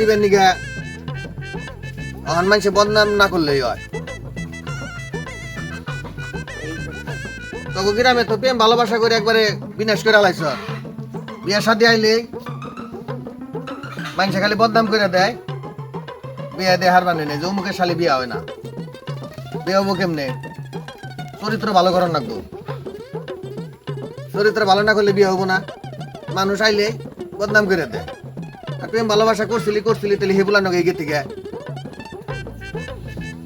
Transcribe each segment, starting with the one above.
দিবেন অহন মানুষে বদনাম না করলেই হয়। গ্রামে তো প্রেম, ভালোবাসা করে একবারে বিনাশ করে আলাইছ বিয়া শাদি আইলে মানুষে খালি বদনাম করে দেয়। বিয়া দিয়ে হার মানে যে অমুকের শালি বিয়া হয় না। বিয়া হব কেমনে? চরিত্র ভালো করার লাগবো চরিত্র ভালো না করলে বিয়ে হব না। মানুষ আইলে বদনাম করে দেয়। প্রেম, ভালোবাসা করছিলি করছিলি, তাহলে হেবুলা নগে এগিয়ে থেকে?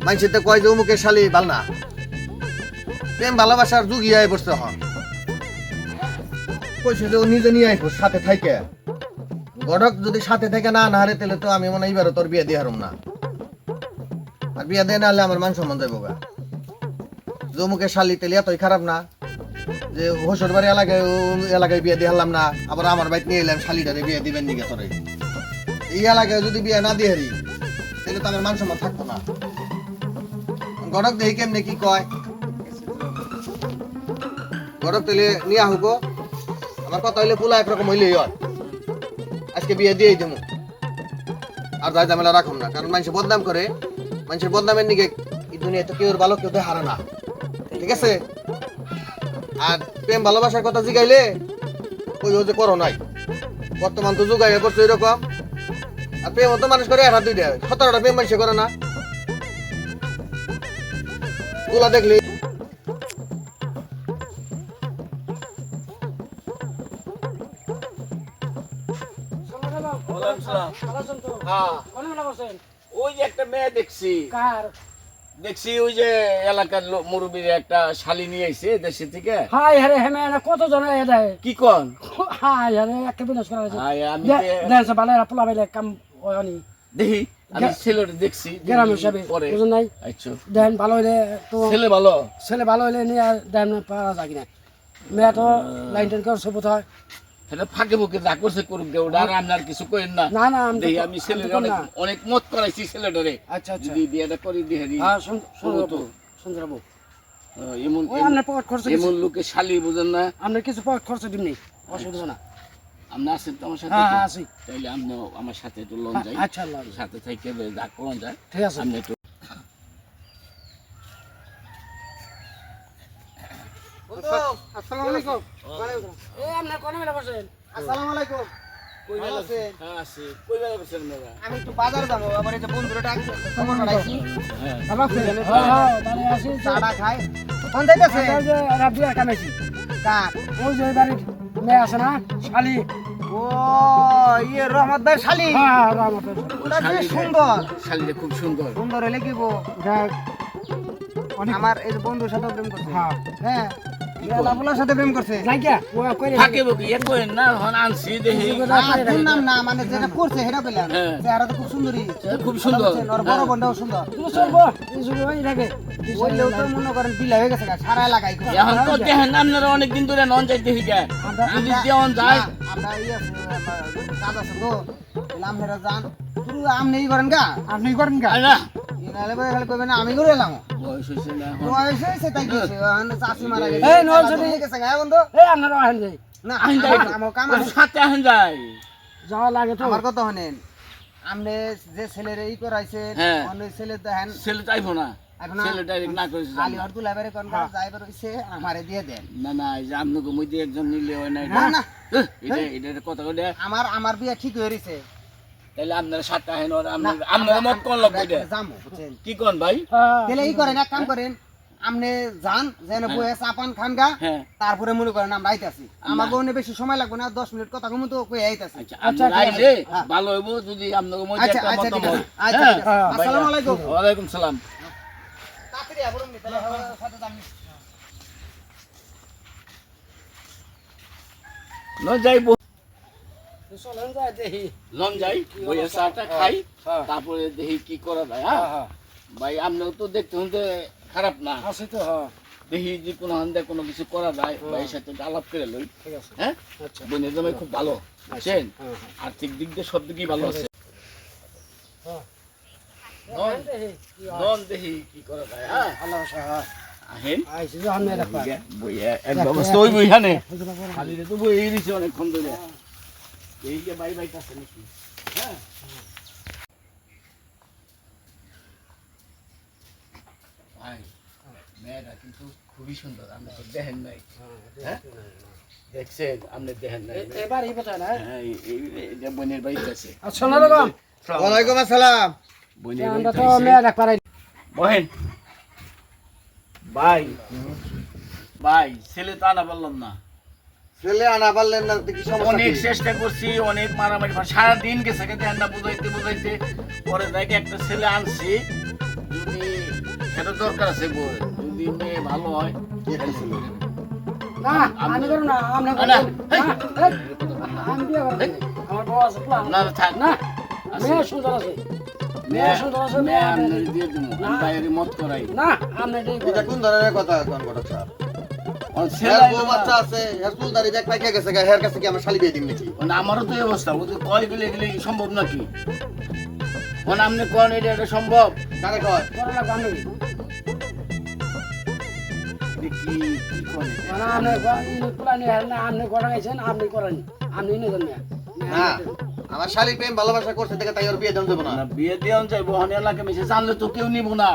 মানুষের তো কয় যে অমুকের শালি, ভালো না। প্রেম, ভালোবাসার যুগ ইয়ে বসতে হন কইছে যে ও নিজে নিয়ে আইব সাথে গড়ক যদি সাথে থেকে না না হারে, তাহলে তো আমি মনে হয় তোর বিয়ে দিয়ে না। আর বিয়ে দিয়ে না হলে আমার মান সম্মান যাব গা। জমুকে শালি তেলে এতই খারাপ না। যে হোসর বাড়ি এলাকায় এলাকায় বিয়ে দিয়ে হারলাম না, আবার আমার বাইক নিয়ে এলাম, শালিটারে বিয়ে দিবেন নিকে তোরে? এই এলাকায় যদি বিয়ে না দিয়ে তাহলে তো মান সম্মান থাকতো না। গড়ক দেখি কেমনে কি কয়? গড়ক তেলে নিয়ে আহুক আমার কথা হইলে পুলা একরকম হইলেই হয়। আজকে বিয়ে দিয়েই দেবো আর দায় ঝামেলা রাখুন না, কারণ মানুষ বদনাম করে। মানুষের বদনামের নিকে এই দুনিয়াতে কেউ ভালো কেউ হারে না। ঠিক আছে? আর প্রেম ভালোবাসার কথা জিগাইলে, ওই যে করো নাই। বর্তমান তো যুগাইয়া করছ এরকম। আর প্রেম তো মানুষ করে একটা দুইটা সতেরোটা প্রেম মানুষ করে না তুলা দেখলি হ্যাঁ ওই যে একটা মেয়ে দেখছি দেখছি ওই যে এলাকার মুরব্বীর একটা শালি নিয়ে আইছে দেশে থেকে হাই হারে হেমে না কত জন দেয় কি কন হাই হারে একটা বিনাশ করা হয়েছে আমি দেশে বালেরা পোলা কাম হয়নি দেখি আমি ছেলেটা দেখছি গ্রাম হিসাবে পরে। বুঝুন নাই? আচ্ছা। দেন ভালো হইলে তো ছেলে ভালো? ছেলে ভালো হইলে নিয়ে আর দেন পারা যায় কিনা। মেয়ে তো লাইন টাইন করে সবুত হয়। সেটা ফাঁকে ফুঁকে যা করছে করুক গে ওটা আর কিছু কইেন না। না না আমি দেখি আমি ছেলের অনেক না। অনেক মত করাইছি ছেলেটারে। আচ্ছা আচ্ছা। যদি বিয়েটা করে দিয়ে হারি হ্যাঁ শুরু তো। সুন্দর বাবু এমন আপনার পকেট খরচ এমন লোকে শালি বুঝেন না? আপনার কিছু পকেট খরচ দিমনি অসুবিধা না। আপনি আছেন তো আমার সাথে? হ্যাঁ হ্যাঁ আছি। তাইলে আপনি আমার সাথে একটু লোন যাই। আচ্ছা সাথে থেকে যায় ঠিক আছে। আপনি একটু আসসালামু আলাইকুম। এ আপনার কোন মেলা বসেন? আসসালামু আলাইকুম। কই আছেন? হ্যাঁ আছি। কই গেল বসেন মেলা আমি একটু বাজার যাব আবার এই যে বন্ধুরা ডাকছে। খবর পাঠাইছি হ্যাঁ। ভালো আছেন? হ্যাঁ হ্যাঁ চাটা খাই। কোন যাইতেছে কামাইছি। কার? ওই যে বাড়ির মেয়ে আছে না শালি। ও ইয়ে রহমত ভাই শালি। হ্যাঁ হ্যাঁ ওটা বেশ সুন্দর। শালিটা খুব সুন্দর। সুন্দর হলে কি গো? আমার এই বন্ধুর সাথে প্রেম করছে। হ্যাঁ। হ্যাঁ। লাভুলার সাথে প্রেম করছে? নাই কে ও কই রে? ফাঁকে বুকে ইয়ে করেন না হন আনছি দেখি। না, শুনলাম না মানে যেটা করছে সেটা পেলাম। হ্যাঁ। চেহারা তো খুব সুন্দরী। খুব সুন্দর। ওর বড় সুন্দর। তুমি এই থাকে বললেও তো মনে করেন বিলা হয়ে গেছে সারা এলাকায় করে। এখন তো দেখেন আপনারা অনেকদিন ধরে নন যাইতে শিখে আমরা- যদি যেমন যায়। আমরা ইয়ে আমার কাজ আছে তো। আপনারা যান। আপনি করেন গা? আপনি করেন গা? পরে খালি আমি করে এলাম। বয়স হয়েছে না বয়স হয়েছে তাই কি এখন চাষি মারা গেছে। এই নয় যদি- গেছে গা, বন্ধু? এই আপনারা আহেন যাই। না আইন যাই আমার- আমার কাম সাথে আহেন যায় যাওয়া লাগে তো। আমার কথা হনেন আপনি যে ছেলের এই করাইছেন। ছেলে দেখেন ছেলে চাইব না। এখন ছেলে ডাইরেক্ট না করেছে আলি হরদু লাইবারে কোন কাজ যাইবার হইছে আমারে দেন। না না এই যে আপনাকে মধ্যে একজন নিলে না না না। এহ, এটা এটা একটা আমার আমার বিয়ে ঠিক হয়ে রইছে। তাহলে আপনারা সাতটা হেন আপনার আপনার মত কোন লোক কি কোন ভাই? হ্যাঁ। তাহলে এই করেন এক কাম করেন আপনি যান যেন বয়ে চাপান খান গা হ্যাঁ। তারপরে মনে করেন আমরা আইতাছি। আমার বেশি সময় লাগবে না দশ মিনিট কথা কমু তো কই আইতাছি। আচ্ছা আচ্ছা, ঠিক আইলে হ্যাঁ। ভালো হইব যদি মধ্যে আচ্ছা আচ্ছা আচ্ছা হ্যাঁ, হ্যাঁ, আসসালামু আলাইকুম। ওয়ালাইকুম সালাম। তাড়াতাড়ি আবরুন নি তাহলে সাথে ন যাইব। চলেন যায় দেখি। লন যাই বইয়ের চাটা খাই হ্যাঁ। তারপরে দেখি কি করা যায় হ্যাঁ? হ্যাঁ হ্যাঁ। ভাই আপনার তো দেখতে শুনতে খারাপ না। আছে তো হ্যাঁ। দেখি যে কোনো হান্দে কোনো কিছু করা যায় ভাইয়ের সাথে আলাপ করে লই। ঠিক আছে। হ্যাঁ? আচ্ছা। বোনের খুব ভালো। হ্যাঁ হ্যাঁ। আর্থিক দিক দিয়ে সব দিকেই ভালো আছে। হ্যাঁ। নন দেখি কি হয়। নন দেখি কি করা যায় হ্যাঁ? আল্লাহ হাফেজ, হ্যাঁ। আহেন। আইছি যে আমি রাখবা। বইয়া এক ব্যবস্থা ওই বইখানে খালি তো বই দিছে অনেকক্ষণ ধরে। এই যে বাই বাই আছে নাকি? হ্যাঁ। ভাই মেয়েটা কিন্তু খুবই সুন্দর আপনি তো দেখেন নাই। হ্যাঁ? দেখছেন আপনি দেখেন নাই। এবার এই কথা না? হ্যাঁ এই- এই- এই যে বোনের বাড়িতে আছে। আসসালামু আলাইকুম। ওয়ালাইকুম আসসালাম। বোনের বাড়িতে তো আছে। পারাই বহেন ভাই ভাই ছেলে তো আনা বললাম না। ছেলে আনা পারলেন না কি সমস্যা অনেক চেষ্টা করছি অনেক মারামারি কর- সারাদিন গেছে কে দেন না বুঝাইতে বুঝাইতে পরে দেখে একটা ছেলে আনছি যদি সেটা দরকার আছে বই যদি মেয়ে ভালো হয় না আমি করব না আপনি না, আমি বিয়ে করব আমার বউ আছে প্লান না থাক। না মেয়ে সুন্দর আছে। মেয়ে সুন্দর আছে মেয়ে আপনার দিয়ে দেবো না। বাইরে মত করাই। না এটাই এটা কোন ধরনের কথা কোন কথা আমারও তো অবস্থা ও তো কয় গেলে গেলে সম্ভব নাকি? মানে আপনি কোন এটা এটা সম্ভব। কারে কয়? কি কি মানে আপনি না আপনি করা আপনি করেন আপনি নিয়ে যান না আমার শালি প্রেম ভালোবাসা করছে দেখে তাই ওর বিয়ে দেন দেবো না। না বিয়ে দিয়ে যাইব এলাকা মেসে জানলে তো কেউ নিব না।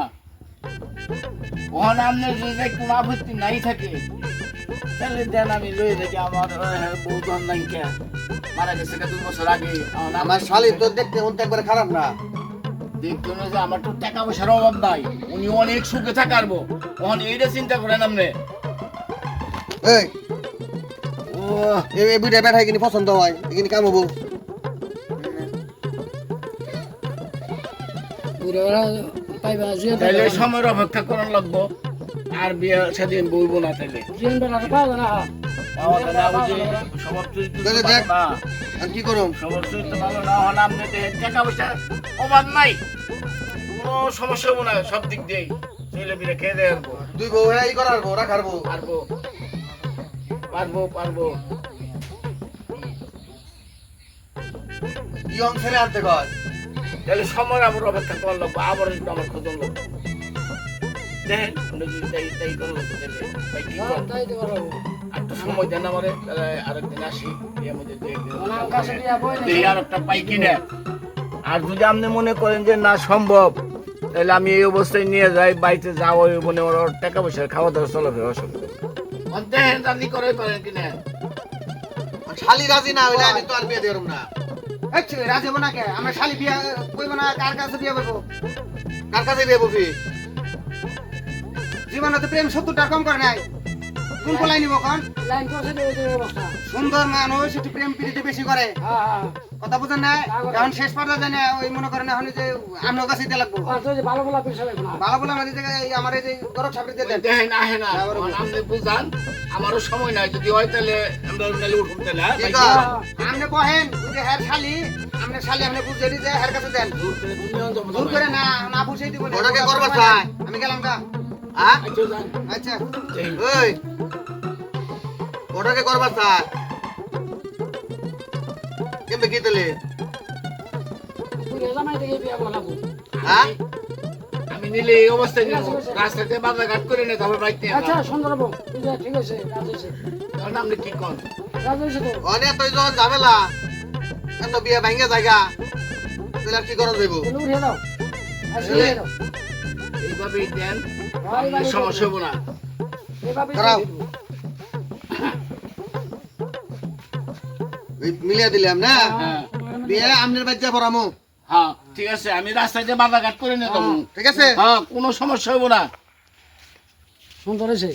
ওখানে আপনার যদি কোনো আপত্তি নাই থাকে তাহলে দেন আমি লয়ে দেখি আমার বউ ধন নাই কে। মারা গেছে কে দুই বছর আগে আমার শালি তো দেখতে উনতে একবারে খারাপ না। দেখতে না যে আমার তো টাকা পয়সার অভাব নাই। উনি অনেক সুখে থাকারবো এইটা চিন্তা করেন আপনি। এই ও এই বুড়া কিনি পছন্দ হয় এখানে কাম হব পাইবা সময়ের অপেক্ষা করার লাগবো। আর বিয়ে সেদিন বইব না তাহলে দেখ। কি ভালো না হলে আপনি টাকা পয়সা অভাব নাই। কোনো সমস্যা হব না সব দিক দিয়েই। ছেলে পিলে খেয়ে দিয়ে আসব। দুই বউ হ্যাঁ ই করার বউ রাখার বউ। পারব। পারব পারব। ইয়ং ছেলে আনতে কয়। তাহলে সময় আবার অপেক্ষা করার লাগবো আবার আমার লাগবো। দেখেন তাই তাই করার তাই কি তাই তো করো। আর সময় দেন আমারে আরেকদিন আসি একটা পাই কিনে যদি আপনি মনে করেন যে না সম্ভব তাহলে আমি এই অবস্থায় নিয়ে যাই বাড়িতে যাও ওই মনে ওর টাকা পয়সা খাওয়া দাওয়া চলাফেরা অসুবিধা নেই। দেখেন দাদি করে করেন কিনে শালি রাজি না হইলে আমি তো আর বিয়ে দেব না। এই রাজি হব না কে? আমরা শালি বিয়ে কইব না কার কাছে বিয়ে করব? কার কাছে বিয়ে করবি? জীবনে তো প্রেম সত্তরটা কম করে নাই। কোন কোলাই নিব কোন লাইন তো এই যে অবস্থা। সুন্দর মানুষ একটু প্রেম প্রীতি বেশি করে। হ্যাঁ, হ্যাঁ। কথা বুঝেন না এখন শেষ পর্যায়ে জানে ওই মনে করেন এখন যে আমরাও কাছে দিতে লাগবো। আর তো যে ভালো ভালো পিছনে লাগবে না। ভালো বলে আমাদের জায়গায় আমার এই যে গরম সাপড়ি দিয়ে দেন। দেখেন আহে না। আপনি বুঝান আমারও সময় নাই। যদি হয় তাহলে আমরা নাহলে উঠুন তাহলে হ্যাঁ? ঠিক বাইকে। আছে। আপনি কহেন যে হ্যার শালি আপনি শালি আপনি বুঝে দিতে হ্যার কাছে দেন। দূর করে না না বুঝাই দিব ওটাকে করবা চাই আমি গেলাম গা। হ্যাঁ আচ্ছা, যান। আচ্ছা। ওই। ওটাকে করবা চাই কেমবে কি তাহলে লাগবে। হ্যাঁ? আমি নিলে এই অবস্থায় নিব। রাস্তাতে বাজার ঘাট করে নে তারপর বাইক নিয়ে আচ্ছা আসলাম। ঠিক আছে আছে হয়েছে। কারণ আপনি কি কন? রাজি হয়েছে তো। অনেক তো যখন ঝামেলা এত বিয়ে ভাঙ্গে জায়গা তাহলে আর কি করা যাইব? তাহলে এইভাবেই দেন। সমস্যা হব না। মিলিয়ে দিলাম হ্যাঁ। বিয়ে আমনের বাচ্চা পড়ামো হ্যাঁ ঠিক আছে আমি রাস্তায় যে বাজার ঘাট করে নিতাম ঠিক আছে। হ্যাঁ কোনো সমস্যা হব না। সুন্দর হয়েছে।